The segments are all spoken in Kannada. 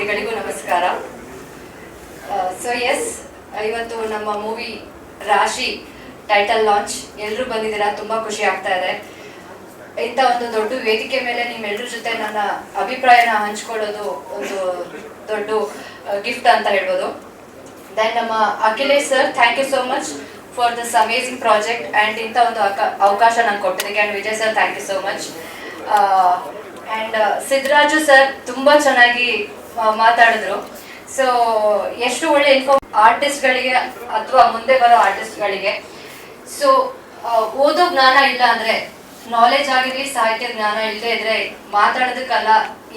ವ್ಯಕ್ತಿಗಳಿಗೂ ನಮಸ್ಕಾರ. ಸೊ ಎಸ್ ಇವತ್ತು ನಮ್ಮ ಮೂವಿ ರಾಶಿ ಟೈಟಲ್ ಲಾಂಚ್ ಎಲ್ಲರೂ ಬಂದಿದ್ದೀರಾ? ತುಂಬಾ ಖುಷಿ ಆಗ್ತಾ ಇದೆ. ಇಂಥ ಒಂದು ದೊಡ್ಡ ವೇದಿಕೆ ಮೇಲೆ ನಿಮ್ಮೆಲ್ಲರ ಜೊತೆ ನನ್ನ ಅಭಿಪ್ರಾಯನ ಹಂಚ್ಕೊಳ್ಳೋದು ಒಂದು ದೊಡ್ಡ ಗಿಫ್ಟ್ ಅಂತ ಹೇಳ್ಬೋದು. ದೆನ್ ನಮ್ಮ Akhilesh sir thank you so much for this amazing project and ಇಂಥ ಒಂದು ಅವಕಾಶ ನಂಗೆ ಕೊಟ್ಟಿದ್ದಕ್ಕೆ and Vijay sir thank you so much and Siddaraju sir ತುಂಬ ಚೆನ್ನಾಗಿ ಮಾತಾಡಿದ್ರು. ಸೊ ಎಷ್ಟು ಒಳ್ಳೆ ಇನ್ಫಾರ್ಮ್ ಆರ್ಟಿಸ್ಟ್ಗಳಿಗೆ ಅಥವಾ ಮುಂದೆ ಬರೋ ಆರ್ಟಿಸ್ಟ್ಗಳಿಗೆ ಸೊ ಓದೋ ಜ್ಞಾನ ಇಲ್ಲ ಅಂದ್ರೆ ನಾಲೆಜ್ ಆಗಿರ್ಲಿ, ಸಾಹಿತ್ಯ ಜ್ಞಾನ ಇಲ್ಲದೆ ಇದ್ರೆ ಮಾತಾಡೋದಕ್ಕಲ್ಲ,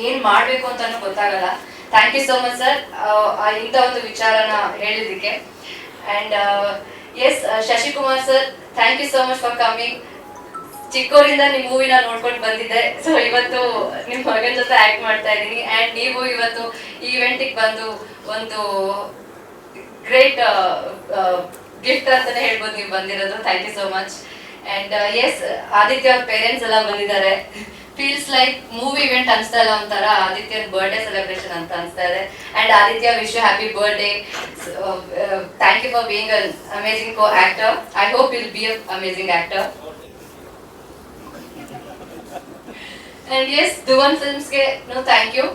ಏನ್ ಮಾಡ್ಬೇಕು ಅಂತಾನು ಗೊತ್ತಾಗಲ್ಲ. Thank you so much sir ಇಂಥ ಒಂದು ವಿಚಾರನ ಹೇಳಿದಕ್ಕೆ and S Shashikumar sir thank you so much for coming ಚಿಕ್ಕವರಿಂದ ನಿಮ್ ಮೂವಿನ ನೋಡ್ಕೊಂಡು ಬಂದಿದ್ದೆ. ಸೊ ಇವತ್ತು ನಿಮ್ ಮಗನ ಜೊತೆ ಆಕ್ಟ್ ಮಾಡ್ತಾ ಇದ್ದೀನಿ. ಅಂಡ್ ನೀವು ಇವತ್ತು ಈ ಇವೆಂಟಿಗೆ ಬಂದು ಒಂದು ಗ್ರೇಟ್ ಗಿಫ್ಟ್ ಅಂತಾನೆ ಹೇಳ್ಬೋದು ನೀವು ಬಂದಿರೋದು. Thank you so much and S Aditya ಅವ್ರ ಪೇರೆಂಟ್ಸ್ ಎಲ್ಲ ಬಂದಿದ್ದಾರೆ. ಫೀಲ್ಸ್ ಲೈಕ್ ಮೂವಿ ಇವೆಂಟ್ ಅನ್ಸ್ತಾ ಇಲ್ಲ ಒಂಥರ. ಆದಿತ್ಯ ಬರ್ಡೇ ಸೆಲೆಬ್ರೇಷನ್ ಅಂತ ಅನ್ಸ್ತಾ ಇದೆ. And Aditya wish you happy birthday thank you for being an amazing co actor I hope will be amazing actor and S Dhuvan ಫಿಲ್ಮ್ಸ್ಗೆ thank you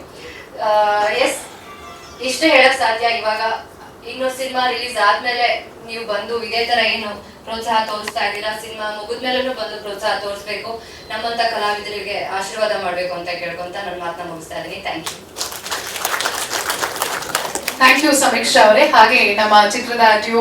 S ಇಷ್ಟೇ ಹೇಳಕ್ ಸಾಧ್ಯ ಇವಾಗ. ಇನ್ನು ಸಿನಿಮಾ ರಿಲೀಸ್ ಆದ್ಮೇಲೆ ನೀವು ಬಂದು ಇದೇ ತರ ಏನು ಪ್ರೋತ್ಸಾಹ ತೋರಿಸ್ತಾ ಇದ್ದೀರಾ? ಸಿನಿಮಾ ಮುಗಿದ್ಮೇಲೂ ಬಂದು ಪ್ರೋತ್ಸಾಹ ತೋರಿಸ್ಬೇಕು. ನಮ್ಮಂತ ಕಲಾವಿದರಿಗೆ ಆಶೀರ್ವಾದ ಮಾಡ್ಬೇಕು ಅಂತ ಕೇಳ್ಕೊಂತ ನನ್ನ ಮಾತನ್ನ ಮುಗಿಸ್ತಾ ಇದ್ದೀನಿ. ಥ್ಯಾಂಕ್ ಯು ಥ್ಯಾಂಕ್ ಯು ಸಮೀಕ್ಷಾ ಅವರೇ. ಹಾಗೆ ನಮ್ಮ ಚಿತ್ರದ ಡ್ಯೂ